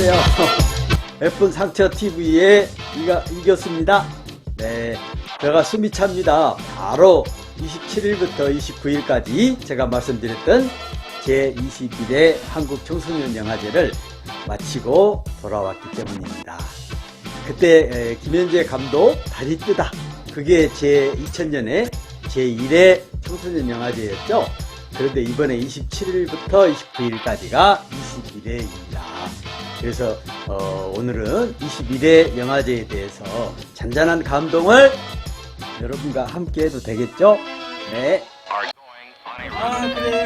안녕하세요. 예쁜 상처 TV의 이가 이겼습니다. 네, 제가 숨이 찹니다. 바로 27일부터 29일까지 제가 말씀드렸던 제 21회 한국 청소년 영화제를 마치고 돌아왔기 때문입니다. 그때 에, 김현재 감독 다리 뜨다 그게 제 2000년에 제 1회 청소년 영화제였죠. 그런데 이번에 27일부터 29일까지가 21회입니다. 그래서 어, 오늘은 21회 영화제에 대해서 잔잔한 감동을 여러분과 함께 해도 되겠죠? 네. 아 그래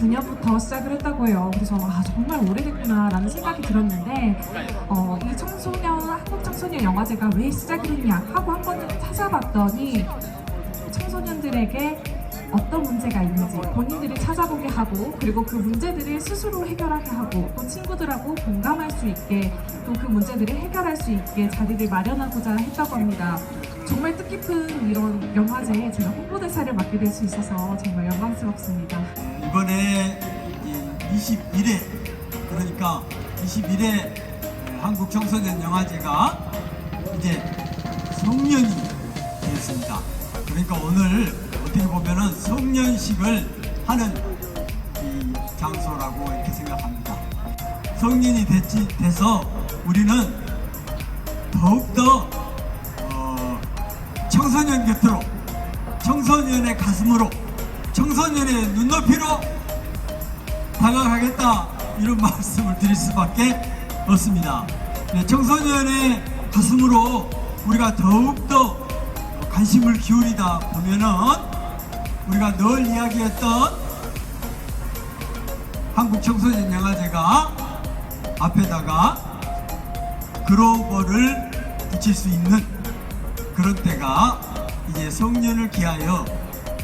1999년부터 시작을 했다고 해요. 그래서 아, 정말 오래됐구나라는 생각이 들었는데 어, 이 청소년 한국 청소년 영화제가 왜 시작이 됐냐 하고 한 번 찾아봤더니 청소년들에게 어떤 문제가 있는지 본인들이 찾아보게 하고 그리고 그 문제들을 스스로 해결하게 하고 또 친구들하고 공감할 수 있게 또 그 문제들을 해결할 수 있게 자리를 마련하고자 했다고 합니다. 정말 뜻깊은 이런 영화제에 제가 홍보대사를 맡게 될 수 있어서 정말 영광스럽습니다. 이번에 21회 그러니까 21회 한국 청소년 영화제가 이제 성년이 되었습니다. 그러니까 오늘 어떻게 보면은 성년식을 하는 이 장소라고 이렇게 생각합니다. 성년이 됐지, 돼서 우리는 더욱더 어, 청소년 곁으로 청소년의 가슴으로 청소년의 눈높이로 다가가겠다 이런 말씀을 드릴 수밖에 없습니다. 네, 청소년의 가슴으로 우리가 더욱더 관심을 기울이다 보면은 우리가 늘 이야기했던 한국 청소년 영화제가 앞에다가 글로벌을 붙일 수 있는 그런 때가 이제 성년을 기하여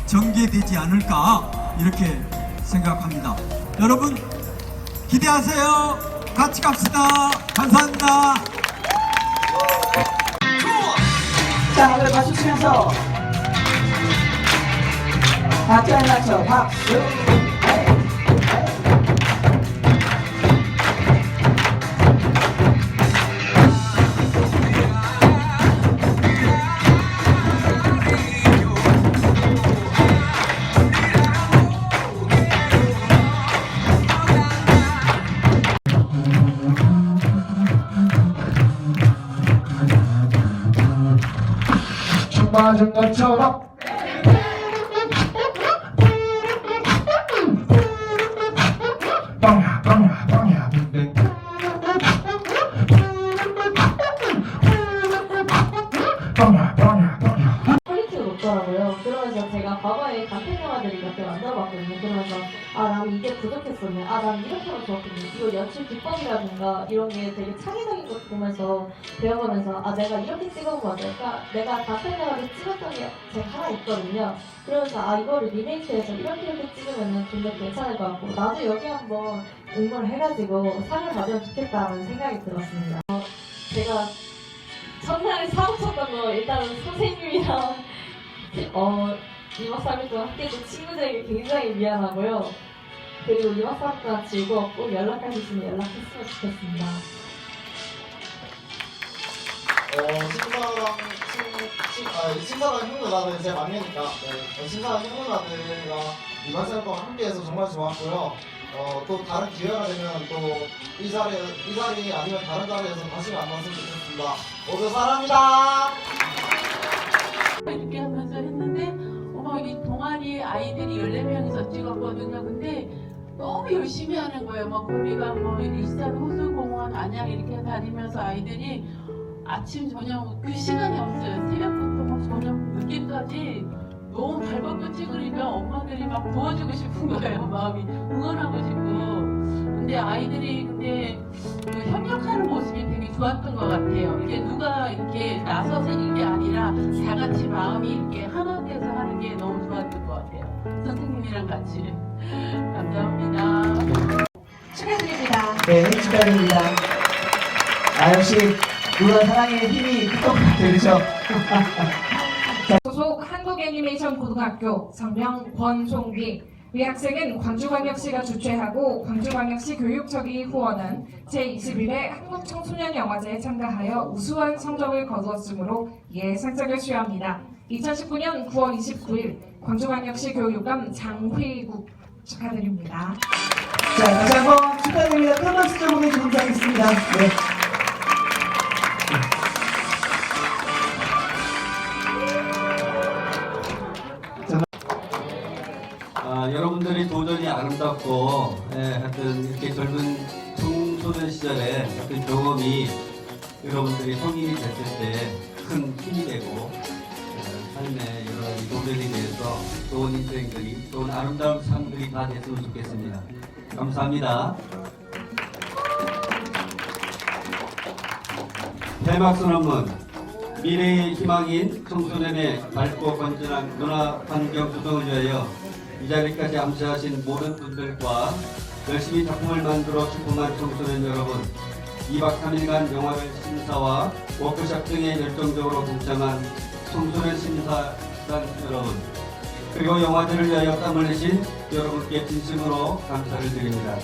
전개되지 않을까 이렇게 생각합니다. 여러분 기대하세요. 같이 갑시다. 감사합니다. 자, 오늘 치면서 박자에 맞춰 박수. 맞은 것처럼 빵야 빵야 부족했었네. 아 나는 이렇게 하면 좋았겠네. 이거 연출 기법이라든가 이런 게 되게 창의적인 것 보면서 배워가면서 아 내가 이렇게 찍어보면 어떨까? 내가 같은 영화를 찍었던 게 제가 하나 있거든요. 그러면서 아 이거를 리메이크해서 이렇게 이렇게 찍으면 좀 더 괜찮을 것 같고 나도 여기 한번 응모를 해가지고 상을 받으면 좋겠다는 생각이 들었습니다. 어, 제가 첫날에 사고 쳤던 거 일단은 선생님이랑 어 2박 3일 동안 함께 했던 친구들에게 굉장히 미안하고요. 그리고 2박 3일 동안 즐거웠고 연락할 수 있으면 연락했으면 좋겠습니다. 어, 신사랑 신, 신, 아, 신사랑 형 누나들 제 막내니까 네. 어, 신사랑 형 누나들과 이번 생 동안 함께해서 정말 좋았고요. 어, 또 다른 기회가 되면 또 이 자리 이 자리 아니면 다른 자리에서 다시 만났으면 좋겠습니다. 모두 사랑합니다. 이렇게 하면서 했는데 어머 이 동아리 아이들이 14명이서 찍었거든요. 근데 너무 열심히 하는 거예요. 막 우리가 뭐 일산 호수공원 안양 이렇게 다니면서 아이들이 아침 저녁 그 시간이 없어요. 새벽부터 막 저녁 늦게까지 너무 발벗고 찍으니까 엄마들이 막 도와주고 싶은 거예요. 마음이 응원하고 싶고. 근데 아이들이 근데 그 협력하는 모습이 되게 좋았던 것 같아요. 이게 누가 이렇게 나서서 하는 게 아니라 다 같이 마음이 이렇게 하나 돼서 하는 게 너무 좋았던 것 같아요. 선생님이랑 같이. 감사합니다. 네, 축하드립니다. 아, 역시 누나 사랑의 힘이 크던 것 같아요, 그죠? 소속 한국애니메이션 고등학교 성명 권송기 이 학생은 광주광역시가 주최하고 광주광역시 교육청이 후원한 제21회 한국청소년영화제에 참가하여 우수한 성적을 거두었으므로 이에 상장을 수여합니다. 2019년 9월 29일 광주광역시 교육감 장휘국 축하드립니다. 자, 다시 한번 축하드립니다. 큰 박수 좀 보내주시면 감사하겠습니다. 네. 아, 여러분들이 도전이 아름답고 예, 하여튼 이렇게 젊은 청소년 시절에 어떤 경험이 여러분들이 성인이 됐을 때 큰 힘이 되고 예, 삶의 여러 도전에 대해서 좋은 인생들이 좋은 아름다운 삶들이 다 됐으면 좋겠습니다. 감사합니다. 폐막 선언문 미래의 희망인 청소년의 밝고 건전한 문화 환경 조성을 위하여 이 자리까지 암시하신 모든 분들과 열심히 작품을 만들어 출품한 청소년 여러분 2박 3일간 영화를 심사와 워크샵 등에 열정적으로 동참한 청소년 심사단 여러분 그리고 영화제를 위하여 땀을 내신 여러분께 진심으로 감사를 드립니다.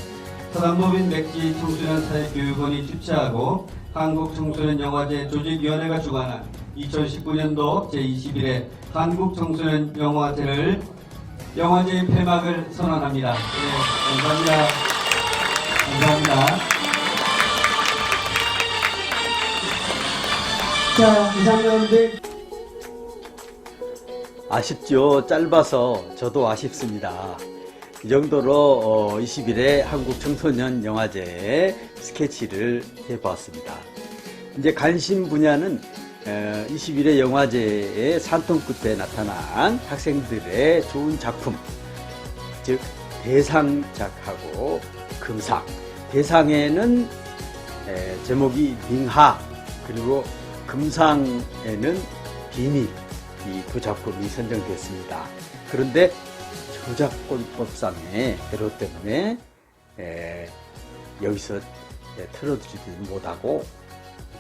서당법인 맥지 청소년 사회교육원이 주최하고 한국청소년영화제 조직위원회가 주관한 2019년도 제21회 한국청소년영화제를 영화제의 폐막을 선언합니다. 네, 감사합니다. 감사합니다. 자, 이상여러분들. 아쉽죠. 짧아서 저도 아쉽습니다. 이 정도로 어, 20일에 한국 청소년 영화제에 스케치를 해보았습니다. 이제 관심 분야는 어, 21회 영화제의 산통 끝에 나타난 학생들의 좋은 작품, 즉 대상작하고 금상. 대상에는 에, 제목이 링하 그리고 금상에는 비밀 이두 작품이 선정됐습니다. 그런데 저작권법상의 배로 때문에 에, 여기서 에, 틀어주지 못하고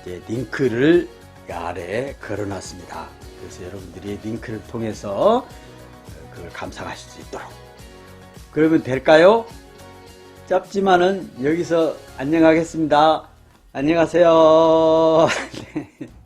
이제 링크를 이 아래에 걸어놨습니다. 그래서 여러분들이 링크를 통해서 어, 그걸 감상하실 수 있도록 그러면 될까요? 짧지만은 여기서 안녕하겠습니다. 안녕하세요. 네.